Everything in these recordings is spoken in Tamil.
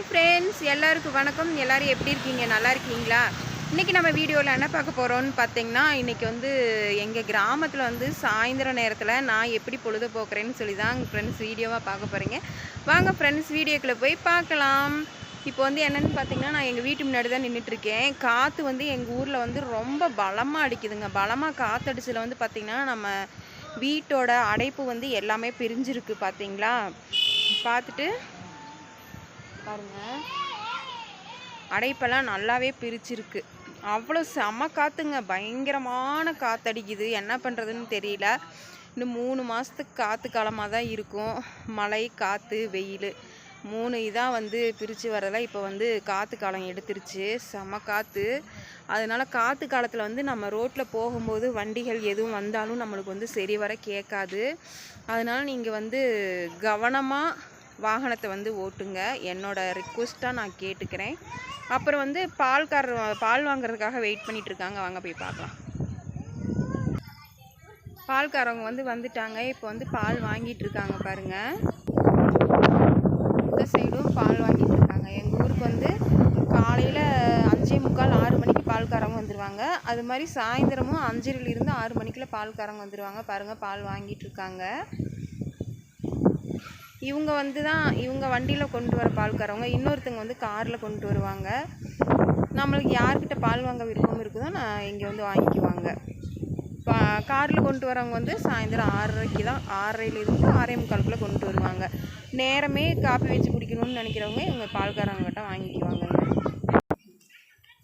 ஹாய் ஃப்ரெண்ட்ஸ் எல்லாருக்கும் வணக்கம். எல்லாரும் எப்படி இருக்கீங்க? நல்லா இருக்கீங்களா? இன்றைக்கி நம்ம வீடியோவில் என்ன பார்க்க போகிறோம்னு பார்த்தீங்கன்னா இன்றைக்கி வந்து எங்கள் கிராமத்தில் வந்து சாயந்தர நேரத்தில் நான் எப்படி பொழுதுபோக்குறேன்னு சொல்லி தான் ஃப்ரெண்ட்ஸ் வீடியோவாக பார்க்க போகிறீங்க வாங்க ஃப்ரெண்ட்ஸ் வீடியோக்குள்ளே போய் பார்க்கலாம். இப்போ வந்து என்னென்னு பார்த்தீங்கன்னா நான் எங்கள் வீட்டு முன்னாடி தான் நின்றுட்டுருக்கேன் காற்று வந்து எங்கள் ஊரில் வந்து ரொம்ப பலமாக அடிக்குதுங்க. பலமாக காற்றடிச்சில் வந்து பார்த்திங்கன்னா நம்ம வீட்டோட அடைப்பு வந்து எல்லாமே பிரிஞ்சிருக்கு பார்த்தீங்களா? பார்த்துட்டு பாருங்கள் அடைப்பெல்லாம் நல்லாவே பிரிச்சிருக்கு. அவ்வளோ செம காற்றுங்க பயங்கரமான காற்றடிக்குது என்ன பண்ணுறதுன்னு தெரியல. இன்னும் மூணு மாதத்துக்கு காற்று காலமாக தான் இருக்கும். மழை காற்று வெயில். மூணு இதாக வந்து பிரித்து வரல இப்போ வந்து காற்று காலம் எடுத்துருச்சு. செம காற்று அதனால் காற்று காலத்தில் வந்து நம்ம ரோட்டில் போகும்போது வண்டிகள் எதுவும் வந்தாலும் நம்மளுக்கு வந்து சரி வர கேட்காது. அதனால் நீங்கள் வந்து கவனமாக வாகனத்தை வந்து ஓட்டுங்க. என்னோட ரிக்வஸ்ட்டாக நான் கேட்டுக்கிறேன். அப்புறம் வந்து பால்காரர் பால் வாங்குறதுக்காக வெயிட் பண்ணிகிட்டு இருக்காங்க. வாங்க போய் பார்க்கலாம். பால்காரவங்க வந்து வந்துட்டாங்க. இப்போ வந்து பால் வாங்கிட்டு இருக்காங்க பாருங்க. இந்த சைடும் பால் வாங்கிட்டு இருக்காங்க. எங்கள் ஊருக்கு வந்து காலையில் அஞ்சே முக்கால் ஆறு மணிக்கு பால்காரவங்க வந்துடுவாங்க அது மாதிரி சாயந்தரமும் அஞ்சரையிலிருந்து ஆறு மணிக்குள்ள பால்காரவங்க வந்துடுவாங்க பாருங்கள் பால் வாங்கிட்டு இருக்காங்க. இவங்க வந்து தான் இவங்க வண்டியில் கொண்டு வர பால்காரவங்க. இன்னொருத்தங்க வந்து காரில் கொண்டு வருவாங்க. நம்மளுக்கு யார்கிட்ட பால் வாங்க விருப்பம் இருக்குதோ நான் இங்கே வந்து வாங்கிக்குவாங்க. பா காரில் கொண்டு வரவங்க வந்து சாயந்தரம் ஆறரைக்கு தான் ஆறரைலேருந்து ஆறே முக்காலுக்குள்ளே கொண்டு வருவாங்க. நேரமே காப்பி வச்சு குடிக்கணும்னு நினைக்கிறவங்க இவங்க பால்காரவங்ககிட்ட வாங்கிக்குவாங்க.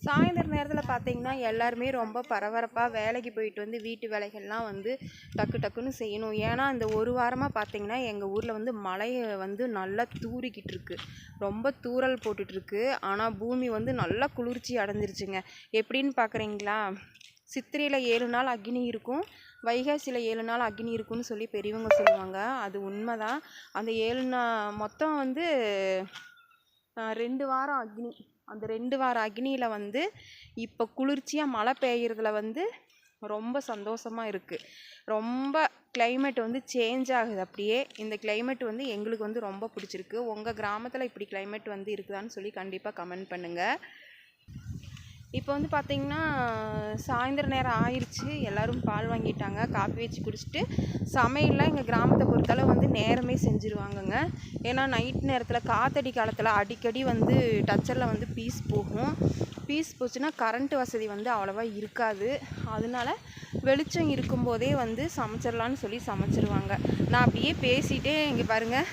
சாயந்தர நேரத்தில் பார்த்தீங்கன்னா எல்லாருமே ரொம்ப பரபரப்பாக வேலைக்கு போயிட்டு வந்து வீட்டு வேலைகள்லாம் வந்து டக்கு டக்குன்னு செய்யணும். ஏன்னா இந்த ஒரு வாரமாக பார்த்தீங்கன்னா எங்கள் ஊரில் வந்து மழை வந்து நல்லா தூறிக்கிட்டு இருக்கு. ரொம்ப தூறல் போட்டுட்ருக்கு ஆனால் பூமி வந்து நல்லா குளிர்ச்சி அடைஞ்சிருச்சுங்க. எப்படின்னு பார்க்குறீங்களா சித்திரையில் ஏழு நாள் அக்னி இருக்கும். வைகாசியில் ஏழு நாள் அக்னி இருக்கும்னு சொல்லி பெரியவங்க சொல்லுவாங்க. அது உண்மைதான். அந்த ஏழு நா மொத்தம் வந்து ரெண்டு வாரம் அக்னி. அந்த ரெண்டு வார அக்னியில் வந்து இப்போ குளிர்ச்சியாக மழை பெய்யறதுல வந்து ரொம்ப சந்தோஷமாக இருக்குது ரொம்ப கிளைமேட் வந்து சேஞ்ச் ஆகுது அப்படியே. இந்த கிளைமேட் வந்து எங்களுக்கு வந்து ரொம்ப பிடிச்சிருக்கு. உங்கள் கிராமத்தில் இப்படி கிளைமேட் வந்து இருக்குதான்னு சொல்லி கண்டிப்பாக கமெண்ட் பண்ணுங்கள் இப்போ வந்து பார்த்தீங்கன்னா சாயந்தர நேரம் ஆயிடுச்சு எல்லாரும் பால் வாங்கிட்டாங்க. காப்பி வச்சு குடிச்சிட்டு சமையல்லாம் எங்கள் கிராமத்தை பொறுத்தளவு வந்து நேரமே செஞ்சுருவாங்கங்க. ஏன்னா நைட் நேரத்தில் காத்தடி காலத்தில் அடிக்கடி வந்து டச்சரில் வந்து பீஸ் போகும். பீஸ் போச்சுன்னா கரண்ட் வசதி வந்து அவ்வளோவா இருக்காது. அதனால வெளிச்சம் இருக்கும்போதே வந்து சமைச்சிடலான்னு சொல்லி சமைச்சிருவாங்க. நான் அப்படியே பேசிகிட்டே இங்கே பாருங்கள்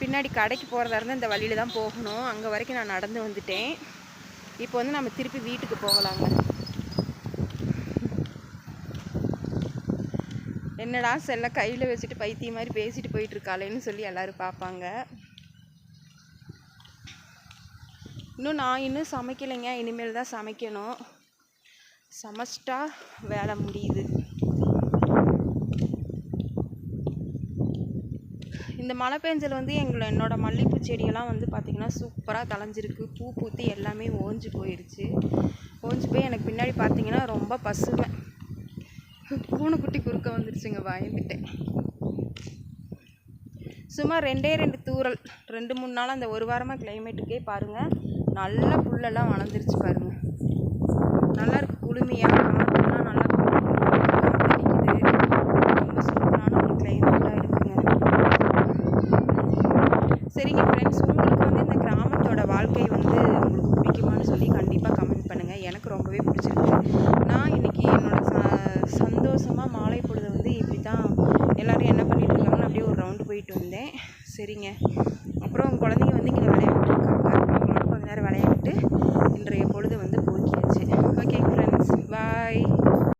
பின்னாடி கடைக்கு போகிறதா இருந்தால் இந்த வழியில தான் போகணும். அங்கே வரைக்கும் நான் நடந்து வந்துட்டேன். இப்போ வந்து நம்ம திருப்பி வீட்டுக்கு போகலாங்க. என்னடா செல்ல கையில் வச்சுட்டு பைத்தியம் மாதிரி பேசிட்டு போயிட்டு இருக்காளேன்னு சொல்லி எல்லாரும் பார்ப்பாங்க. இன்னும் நான் இன்னும் சமைக்கலைங்க. இனிமேல் தான் சமைக்கணும். சமைச்சிட்டா வேலை முடியுது. இந்த மழை பெஞ்சல் வந்து எங்களை என்னோடய மல்லிகைப்பூ செடியெல்லாம் வந்து பார்த்திங்கன்னா சூப்பராக தளைஞ்சிருக்கு பூ பூத்து எல்லாமே ஓஞ்சு போயிடுச்சு ஓஞ்சு போய் எனக்கு பின்னாடி பார்த்திங்கன்னா ரொம்ப பசுமை. பூனைக்குட்டி குறுக்க வந்துருச்சுங்க பயந்துட்டேன். சும்மா ரெண்டே ரெண்டு தூறல். ரெண்டு மூணு நாள் அந்த ஒரு வாரமாக கிளைமேட்டுக்கே பாருங்கள் நல்ல புல்லெல்லாம் வளர்ந்துருச்சு பாருங்கள் நல்லாயிருக்கு குளுமையாக காற்றுலாம் நல்லா காத்தடிக்குது ரொம்ப சூப்பரான ஒரு கிளைமேட்டாக இருக்குங்க சரிங்க ஃப்ரெண்ட்ஸ் உங்களுக்கு வந்து இந்த கிராமத்தோட வாழ்க்கை வந்து உங்களுக்கு பிடிக்குமான்னு சொல்லி கண்டிப்பாக கமெண்ட் பண்ணுங்கள் எனக்கு ரொம்பவே பிடிச்சிருக்கு. நான் இன்றைக்கி என்னோட ச சந்தோஷமாக மாலை பொழுது வந்து இப்படி தான் எல்லோரும் என்ன பண்ணிட்டு இருக்காங்கன்னு அப்படியே ஒரு ரவுண்டு போயிட்டு வந்தேன். சரிங்க.